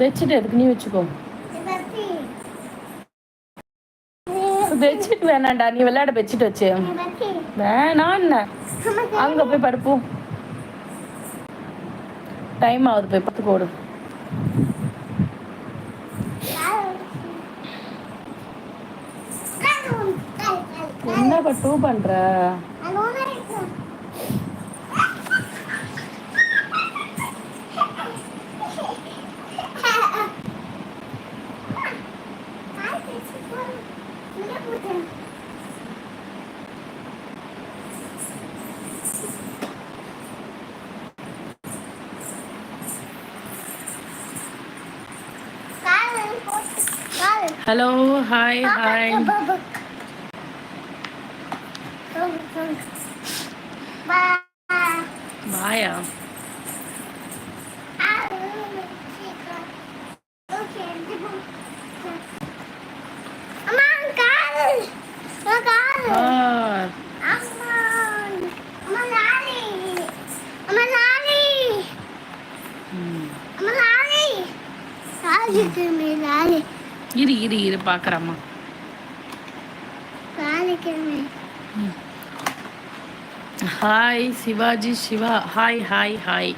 Bedsheet எதுக்கு? நீ வச்சுக்கோ. பெட்ஷீட் வேணாம்டா. நீ விளையாட பெட்ஷீட் வச்சு. வேணாம் என்ன? அங்க போய் படுப்போம் டைம் ஆகுது போய் பத்து கோடு என்ன பட்டு பண்ற? ஹலோ ஹாய் ஹாய் பாயா ஆ ம். இரு இரு இரு பார்க்குறம்மா hi Sivaji Siva. Hi hi hi.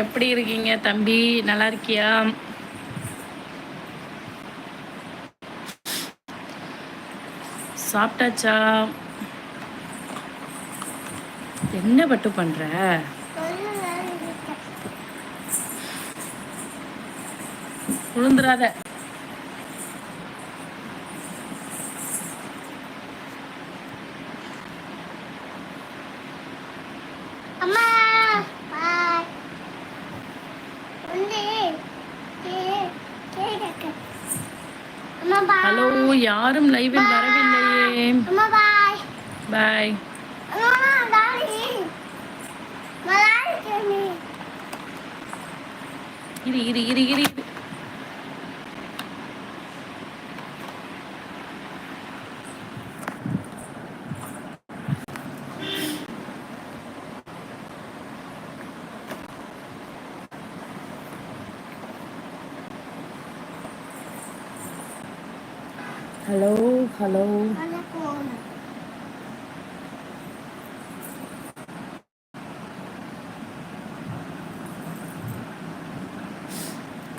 எப்படி இருக்கீங்க தம்பி? நல்லா இருக்கியா? சாப்பிட்டாச்சா? என்ன பட்டு பண்ற? விழுந்துடாத அம்மா பாய் வந்து அம்மா பாய் ஹலோ யாரும் லைவில் வரவில்லையே. பாய் இரு இரு இரு இரு இரு. Hello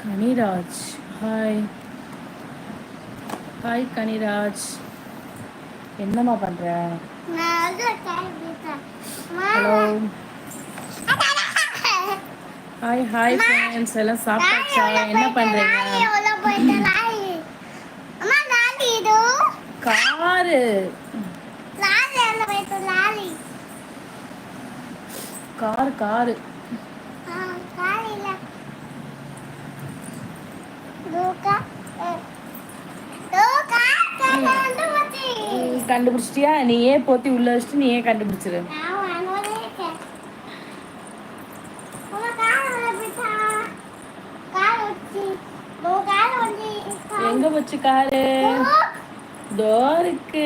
Kaniraj hi hi Kaniraj என்னம்மா பண்ற? ஹலோ ஹாய் ஹாய் ஃப்ரெண்ட்ஸ் எல்லாம் சாப்பிட்டாச்சா? என்ன பண்றீங்க அம்மா லாலி இது காரு லாலி எல்லாம் போயிட்டு லாலி கார் காரு ஆ லாலி இல்ல லூக்கா லூக்கா வந்து வச்சி ம், கண்டுபிடிச்சிட்டியா? நீயே போத்தி உள்ள வச்சுட்டு நீயே கண்டுபிடிச்சிரு? கார் கார் வச்சி. கார்? இருக்கு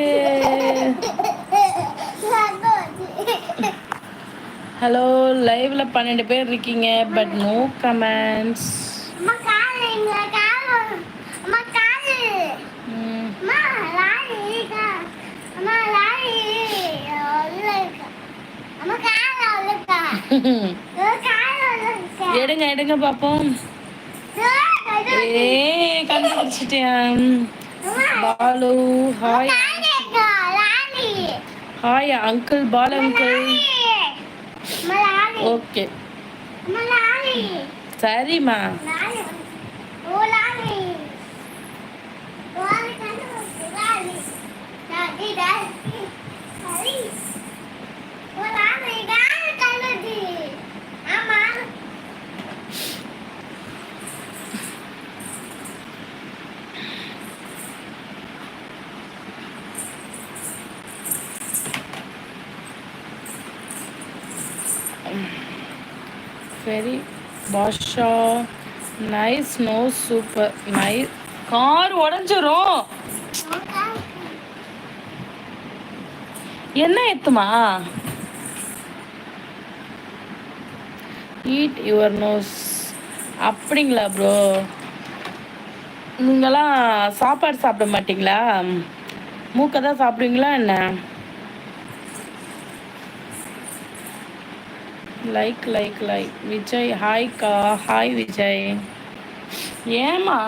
ஹலோ லைவ்ல பன்னெண்டு பேர் இருக்கீங்க பட் நோ கமெண்ட்ஸ் எடுங்க எடுங்க பாப்போம். ஏ கண்டுபிடிச்சிட்டேன். Balu hi hi uncle Paul uncle okay சரிம்மா ஆமா very Basha nice no super nice car உடஞ்சிரும். என்ன எத்துமா? ஈட் யுவர் நோஸ் அப்படிங்களா ப்ரோ நீங்களாம் சாப்பாடு சாப்பிட மாட்டீங்களா? மூக்கை தான் சாப்பிடுவீங்களா என்ன? Like like like Vijay hi கா ஹாய் விஜய். ஏமா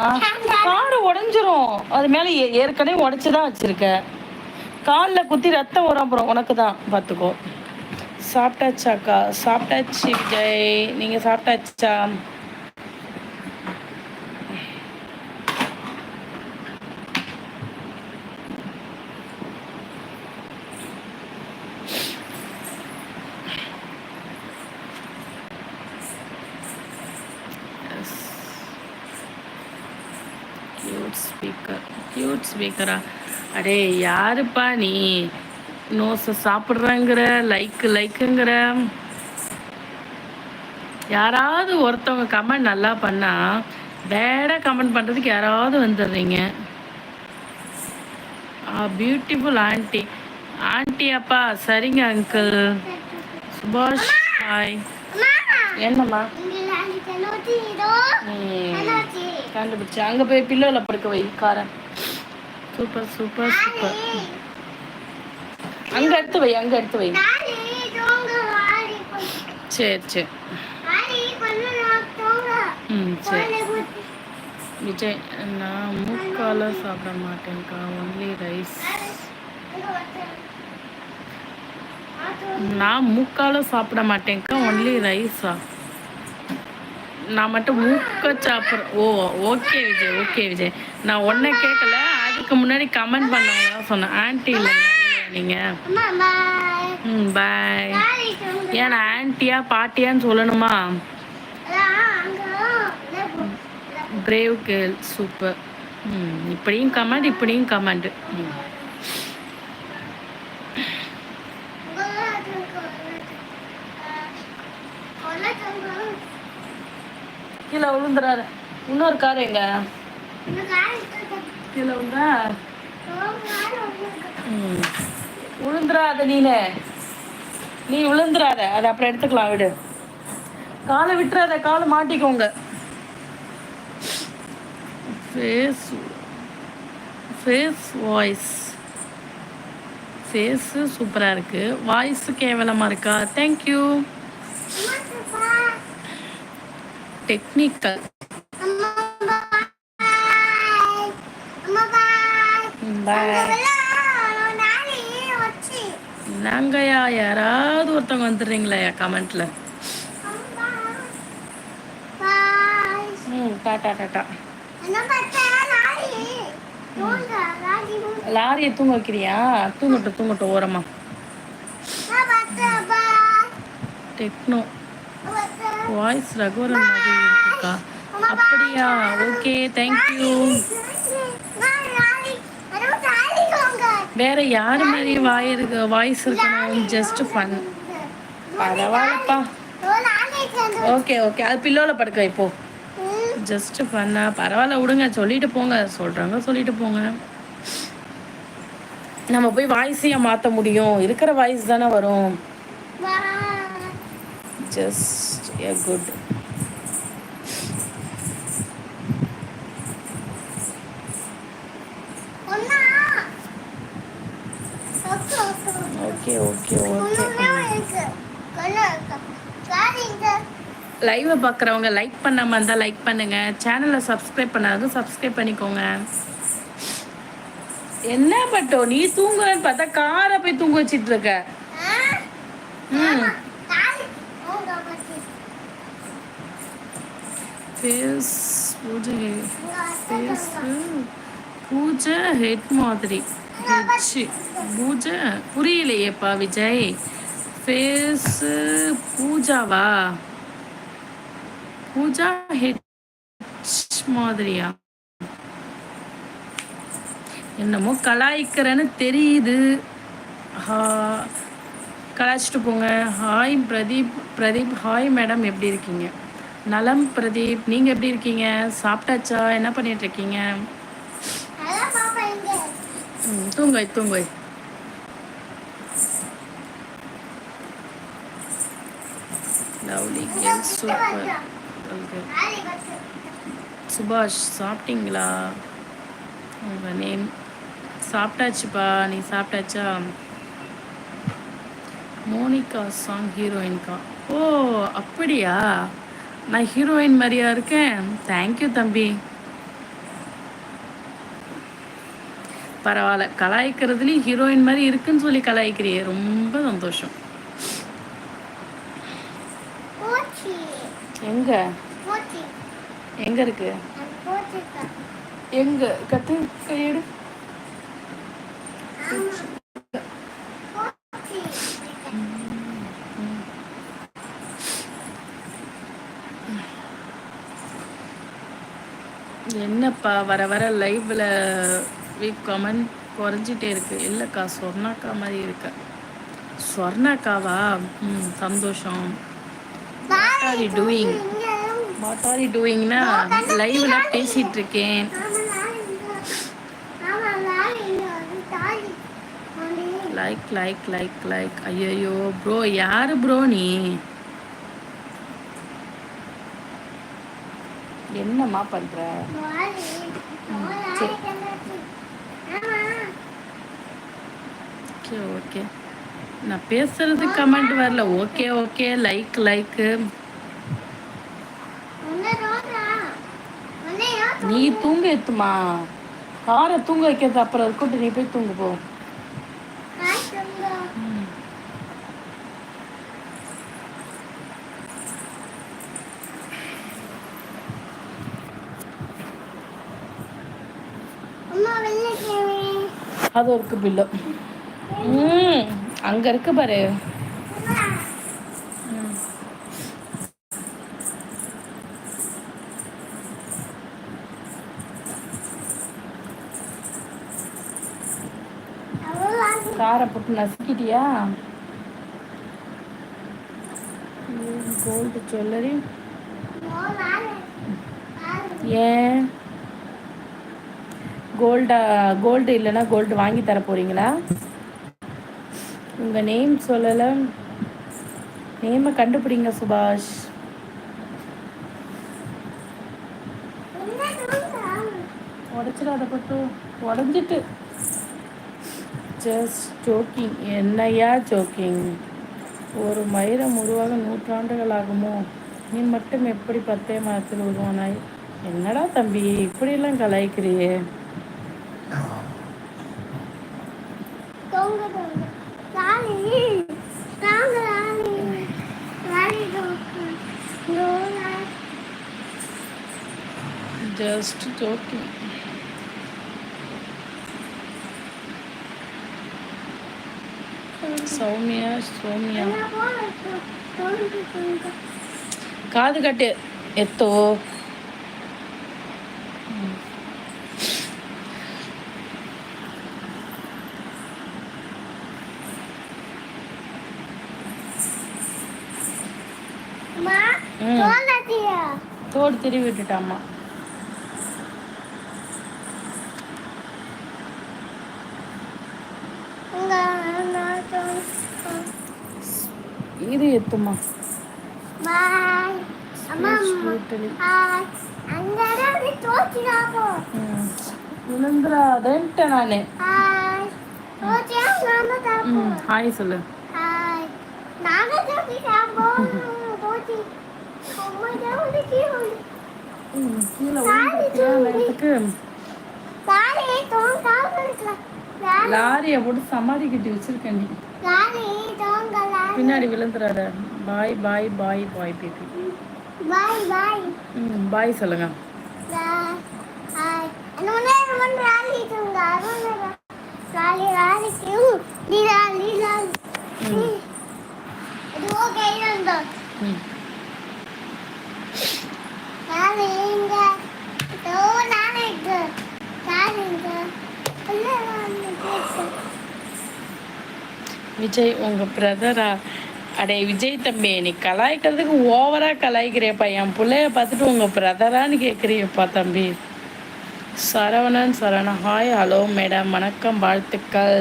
காடு உடஞ்சிரும். அது மேலே ஏ- ஏற்கனவே உடச்சி தான் வச்சிருக்க. காலில் குத்தி ரத்தம் வரும் அப்புறம் உனக்கு தான் பார்த்துக்கோ சாப்பிட்டாச்சாக்கா சாப்பிட்டாச்சு விஜய். நீங்கள் சாப்பிட்டாச்சா கியூட் ஸ்பீக்கர் கியூட் ஸ்பீக்கரா அடே யாருப்பா நீ? நோஸை சாப்பிட்றங்கிற லைக் லைக்குங்கிற யாராவது ஒருத்தவங்க கமெண்ட் நல்லா பண்ணா பேடாக கமெண்ட் பண்ணுறதுக்கு யாராவது வந்துடுறீங்க. பியூட்டிஃபுல் ஆண்டி ஆண்டி அப்பா சரிங்க அங்கிள் சுபாஷ் ஹாய் என்னம்மா? கண்டுபிடிச்சு. அங்கே போய் பில்லோவில் படுக்க வை காரன் சூப்பர் சூப்பர் சூப்பர் அங்கே எடுத்து வை அங்கே எடுத்து வை. சரி சரி. ம் சரி. விஜய் நான் மூக்கால சாப்பிட மாட்டேன்க்கா. ஒன்லி ரைஸ் நான் மூக்கால சாப்பிட மாட்டேன்க்கா. ஒன்லி ரைஸா நான் மட்டும் மூக்க சாப்பிட்றேன் oh okay Vijay okay Vijay. நான் ஒன்றை கேட்கல அதுக்கு முன்னாடி கமெண்ட் பண்ணவங்க சொன்னேன். ஆன்ட்டி இல்லைங்க இல்லையா நீங்கள் ம் பாய் ஏன் ஆன்ட்டியா பாட்டியான்னு சொல்லணுமா? பிரேவ் கேர்ள் சூப்பர் ம் இப்படியும் கமெண்ட் இப்படியும் கமெண்ட் ம். கீழே விழுந்துறாரு. இன்னொரு கார் எங்க? கீழே விழுந்தா ம். விழுந்துராத நீனே. நீ விழுந்துராத அதை அப்புறம் எடுத்துக்கலாம் விடு. காலை விட்டுறாத காலை மாட்டிக்கோங்க. ஃபேஸ் ஃபேஸ் வாய்ஸ் ஃபேஸு சூப்பராக இருக்குது வாய்ஸு கேவலமாக இருக்கா? தேங்க்யூ டெக்னிக்கல் பாய் நாங்கயா யாராவது ஒருத்தவங்க வந்துடுறீங்களா கமெண்ட்ல. ம் டாட்டா டாட்டா லாரியை தூங்க வைக்கிறியா? தூங்கட்டும் தூங்கட்டும் ஓரமா. டெக்னோ. வாய்ஸ் ரகுவரன் மாதிரி இருக்குக்கா. அப்படியா? ஓகே தேங்க்யூ வேற யார் மாதிரி வாய் இருக்கு வாய்ஸ் இருக்கணும் ஜஸ்ட் ஃபன் பரவாயில்லப்பா. ஓகே ஓகே அது பில்லோல படுக்க இப்போ ஜஸ்ட் ஃபன்னா பரவாயில்ல விடுங்க. சொல்லிட்டு போங்க. சொல்றாங்க சொல்லிட்டு போங்க. நம்ம போய் வாய்ஸையும் மாற்ற முடியும். இருக்கிற வாய்ஸ் தானே வரும். Just a good okay okay okay. லைவை பார்க்குறவங்க லைக் பண்ணாமல் இருந்தால் லைக் பண்ணுங்க. சேனலை சப்ஸ்கிரைப் பண்ணாதவங்க சப்ஸ்கிரைப் பண்ணிக்கோங்க. என்ன பட்டோ? நீ தூங்குறன்னு பார்த்தா காரை போய் தூங்க வச்சிட்டு இருக்க. ம். ஃபேஸ் பூஜை ஃபேஸ் பூஜை ஹெட் மாதிரி. பூஜை. புரியலையேப்பா விஜய். ஃபேஸு பூஜாவா? பூஜா ஹெட் மாதிரியா? என்னமோ கலாய்க்கிறேன்னு தெரியுது. ஹா கலாய்ச்சிட்டு போங்க. Hi Pradeep. Pradeep hi madam எப்படி இருக்கீங்க? நலம் பிரதீப். நீங்கள் எப்படி இருக்கீங்க? சாப்பிட்டாச்சா? என்ன பண்ணிட்டு இருக்கீங்க? தூங்க தூங்க. லவ்லி கேம் சூப்பர் சுபாஷ் சாப்பிட்டீங்களா? உங்கள் நேம் சாப்பிட்டாச்சுப்பா நீ சாப்பிட்டாச்சா? மோனிகா சாங் ஹீரோயின்கா ஓ அப்படியா? நான் ஹீரோயின் மாதிரியா இருக்கேன். தேங்க்யூ தம்பி. பரவாயில்ல. கலாய்க்கிறதுலேயும் ஹீரோயின் மாதிரி இருக்குன்னு சொல்லி கலாய்க்கிறியே. ரொம்ப சந்தோஷம். எங்க? எங்க இருக்கு? எங்க? கத்து கையெடு. என்னப்பா வர வர லைவ்ல வீக் கமெண்ட் குறைஞ்சிட்டே இருக்கு. இல்லைக்கா சொர்ணாக்கா மாதிரி இருக்க. சொர்ணாக்காவா? ம் சந்தோஷம். What are you doing what are you டூயிங்னா லைவ்ல பேசிட்டு இருக்கேன் லைக் லைக் லைக் லைக் ஐயோ ப்ரோ யாரு ப்ரோ நீ? என்னம்மா பண்ற? சரி. ஓகே ஓகே நான் பேசுறது கமெண்ட் வரல. ஓகே ஓகே லைக் லைக் நீ தூங்க எத்துமா காரை தூங்க வைக்கிறது அப்புறம் இருக்கட்டும். நீ போய் தூங்கு போ. அது இருக்கு பில்லு ம் அங்க இருக்கு பாரு. காரை போட்டு நசுக்கிட்டியா? கோல்டு ஜுவல்லரி ஏன்? கோல்டா கோல்டு இல்லைன்னா கோல்டு வாங்கி தர போறீங்களா? உங்கள் நேம் சொல்லலை. நேமை கண்டுபிடிங்க சுபாஷ். உடச்சிடாத பட்டும் உடஞ்சிட்டு. ஜஸ்ட் ஜோக்கிங் என்னையா ஜோக்கிங் ஒரு மயிரம் உருவாக நூற்றாண்டுகள் ஆகுமோ? நீ மட்டும் எப்படி பத்தே மாதத்தில் உருவானாய்? என்னடா தம்பி இப்படியெல்லாம் கலாய்க்கிறியே தொங்க தொங்க ராணி தாங்க ராணி ராணி தொங்க நோனா ஜஸ்ட் ஜோக்கிங் சௌமியா சௌமியா. காது கட்டு. எத்தோ அம்மா ம். தோலத்தியா தோடு திருவி தொங்க இது எத்துமா பாய். அம்மா ஸ்வீட்டலி ஹாய் அங்க இருந்து தோச்சிடாப்போ விழுந்துடாதன்ட்டு நானு. ஹாய் சொல்லு ஹாய் நாங்க தோச்சி தாப்போ தோச்சி அம்மா ஜவுளி கீழே ம், லாரியை போட்டு சமாதி கட்டி வச்சிருக்கேன் நீ பின்னாடி விழுந்துடாத பாய் பாய் பாய் பாய் பேபி. பாய் பாய் ம் பாய் சொல்லுங்க. பாய் விஜய் உங்க பிரதரா அடே விஜய் தம்பி நீ கலாய்க்கிறதுக்கு ஓவரா கலாய்க்கிறியப்பா. என் பிள்ளைய பார்த்துட்டு உங்க பிரதரான்னு கேட்குறியப்பா தம்பி. Saravanan Saravanan hi hello madam வணக்கம் வாழ்த்துக்கள்.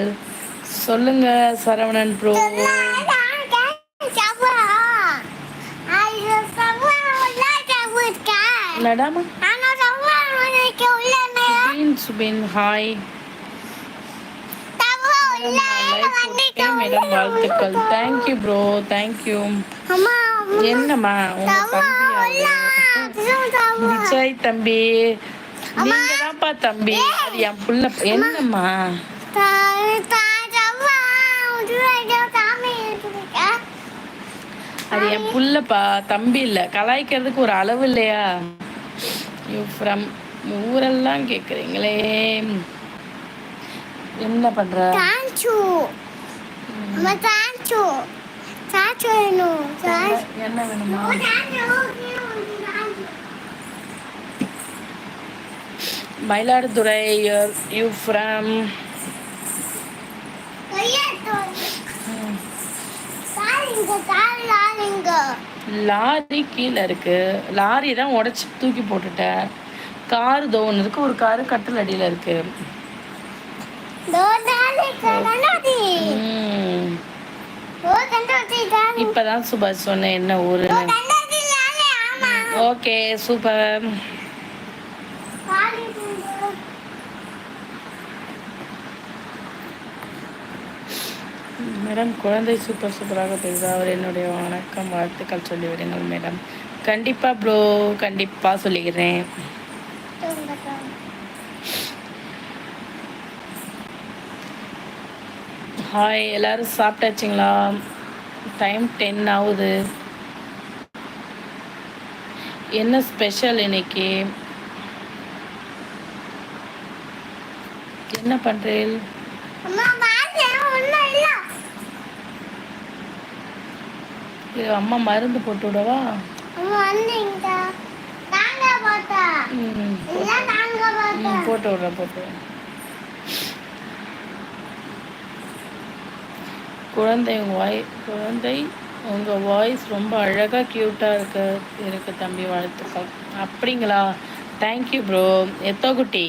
சொல்லுங்க சரவணன் ப்ரோ சாப்பிடா ஐயோ சாப்பிடா சாப்பிடு உள்ள சுபின் ஹாய் மேடம் வாழ்த்துக்கள் thank you bro thank you என்னம்மா விஜய் தம்பி நீங்க தான்ப்பா தம்பி அது என் புள்ள என்னம்மா அது என் புள்ளப்பா தம்பி இல்ல கலாய்க்கிறதுக்கு ஒரு அளவு இல்லையா யூ ஃப்ரம் ஊரெல்லாம் கேக்குறீங்களே. என்ன பண்ற? என்ன வேணுமா? மயிலாடுதுறை யூ ஃப்ரம் லாரி கீழே இருக்கு. லாரி தான் உடைச்சி தூக்கி போட்டுட்டேன் கார் தோணு இருக்கு. ஒரு காரு கட்டில் அடியில இருக்கு. ம். இப்பதான் சுபாஷ் சொன்னேன் என்ன ஊருன்னு. Okay super. மேடம். குழந்தை சூப்பர் சூப்பராக பேசுதா அவர் என்னுடைய வணக்கம் வாழ்த்துக்கள் சொல்லிவிடுங்கள் மேடம். கண்டிப்பா ப்ரோ கண்டிப்பா சொல்லிக்கிறேன். ஹாய் எல்லாரும் சாப்பிட்டாச்சுங்களா? டைம் டென் ஆகுது. என்ன ஸ்பெஷல் இன்னைக்கு? என்ன பண்ணுறேன் இது அம்மா மருந்து போட்டு விடவா? போட்டு. விடுறேன் போட்டு குழந்தை வாய் குழந்தை உங்கள் வாய்ஸ் ரொம்ப அழகாக க்யூட்டாக இருக்கு இருக்கு தம்பி வாழ்த்துக்கள். அப்படிங்களா? தேங்க்யூ ப்ரோ எத்தோ குட்டி.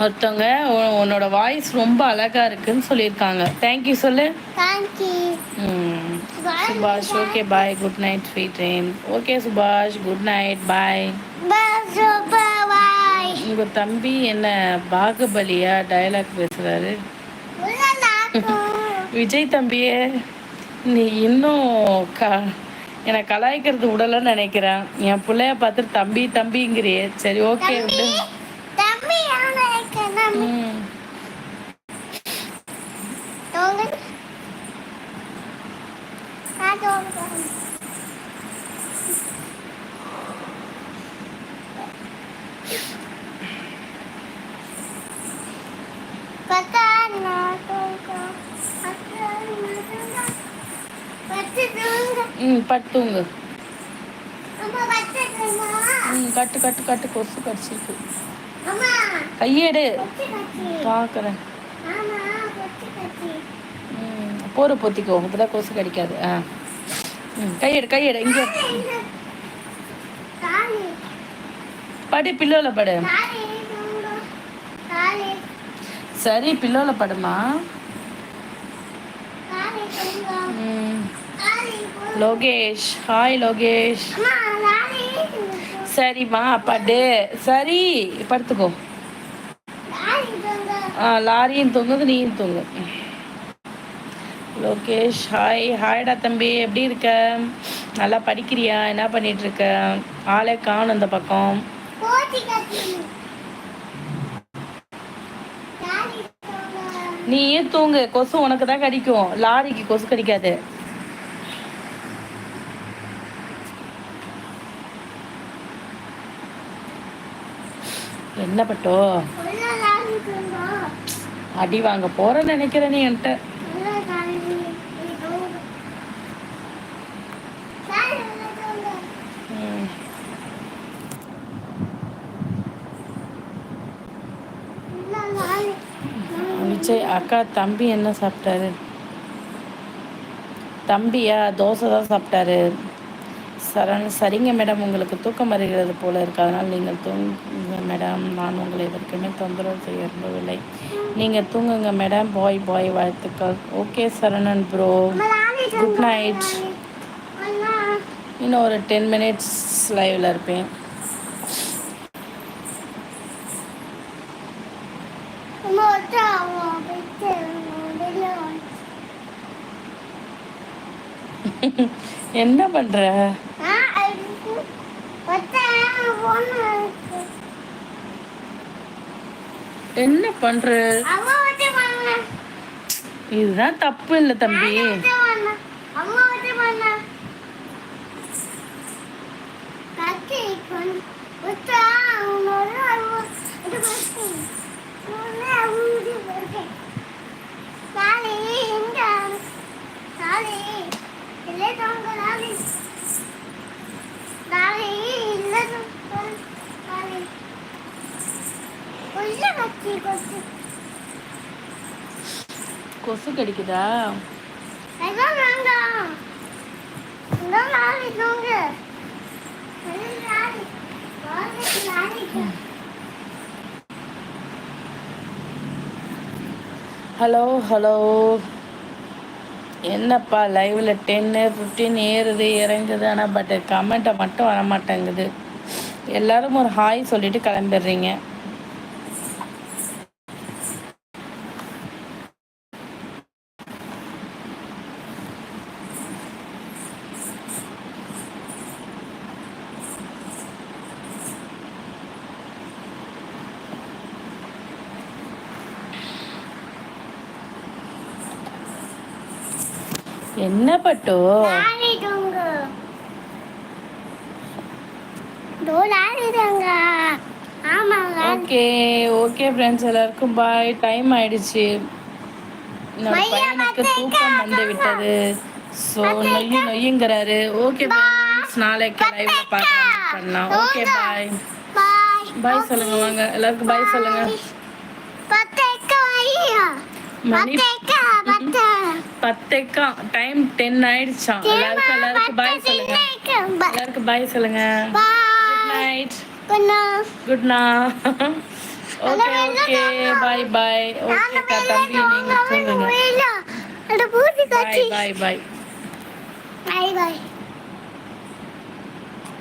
ஒருத்தவங்க உன்னோட வாய்ஸ் ரொம்ப அழகாக இருக்குன்னு சொல்லியிருக்காங்க. தேங்க்யூ சொல்லு. ம். Subash okay bye good night sweet dream okay Subash good night bye உங்கள் தம்பி என்ன பாகுபலியா டயலாக் பேசுகிறாரு விஜய் தம்பியே நீ இன்னும் க என்னை கலாய்க்கிறது விடலன்னு நினைக்கிறேன். என் பிள்ளைய பார்த்துட்டு தம்பி தம்பிங்கிறியே. சரி ஓகே விடு. பட்டுங்க ம் கட்டு கட்டு கட்டு. கொசு கடிச்சிருக்கு. கையெடு. பார்க்குறேன் ம் போற பொத்திக்கோ. அப்பதான் கொசு கடிக்காது. ஆ. ம் கையெடு கையெடு. இங்கே. படு பில்லோவில் படு. சரி பில்லோவில் படுமா. ம். லோகேஷ் ஹாய் லோகேஷ். சரிம்மா படு. சரி படுத்துக்கோ. ஆ லாரியும் தூங்குது நீயும் தூங்கு. லோகேஷ் ஹாய் ஹாய்டா தம்பி எப்படி இருக்க? நல்லா படிக்கிறியா? என்ன பண்ணிட்டு இருக்க ஆளே காணும் இந்த பக்கம். நீயே தூங்கு. கொசு உனக்கு தான் கடிக்கும். லாரிக்கு கொசு கடிக்காது. என்ன பட்டோ? அடி வாங்க போற நினைக்கிற நீ என்கிட்ட விஜய் அக்கா தம்பி என்ன சாப்பிட்டாரு? தம்பியா? தோசை தான் சாப்பிட்டாரு. சரண் சரிங்க மேடம். உங்களுக்கு தூக்கம் வருகிறது போல இருக்கு. அதனால் நீங்கள் தூங்குங்க மேடம். நான் உங்களை எதற்குமே தொந்தரவு செய்ய விரும்பவில்லை நீங்கள் தூங்குங்க மேடம். பாய் பாய் வாழ்த்துக்கள். Okay Saranan bro. Good night. இன்னும் ஒரு டென் மினிட்ஸ் லைவில் இருப்பேன். என்ன பண்ணுற என்ன பண்ற? இதுதான் தப்பு இல்ல தம்பி. ஒத்த கொசு. கடிக்குதா? Hello hello. என்னப்பா லைவ்ல டென்னு ஃபிஃப்டீன் ஏறுது இறங்குது ஆனால் பட் கமெண்ட்டை மட்டும் வர மாட்டேங்குது எல்லாரும் ஒரு ஹாய் சொல்லிட்டு கிளம்பிடுறீங்க. ஆமாங்க. ஓகே ஓகே ஃப்ரெண்ட்ஸ் எல்லாருக்கும் பாய் டைம் ஆயிடுச்சு. மையா, பையனுக்கு தூக்கம் வந்து விட்டது. ஸோ நொய்யு நொய்யுங்கிறாரு. ஓகே ஃப்ரெண்ட்ஸ் நாளைக்கு லைவ்ல பார்க்கலாம். பண்ணலாம். ஓகே பாய் பாய் சொல்லுங்க வாங்க. எல்லாருக்கும் பாய் சொல்லுங்க. மணி பத்தேக்கா பத்த பத்தேக்கா. டைம் டென் ஆயிடுச்சாம் எல்லாருக்கும் எல்லாருக்கும் பாய் சொல்லுங்க. எல்லாருக்கும் பாய் சொல்லுங்க. குட் நைட் குட் நா ஓகே ஓகே பாய் பாய் ஓகேக்கா தம்பி நீங்க தூங்குங்க. பாய் பாய் பாய் பாய் பாய்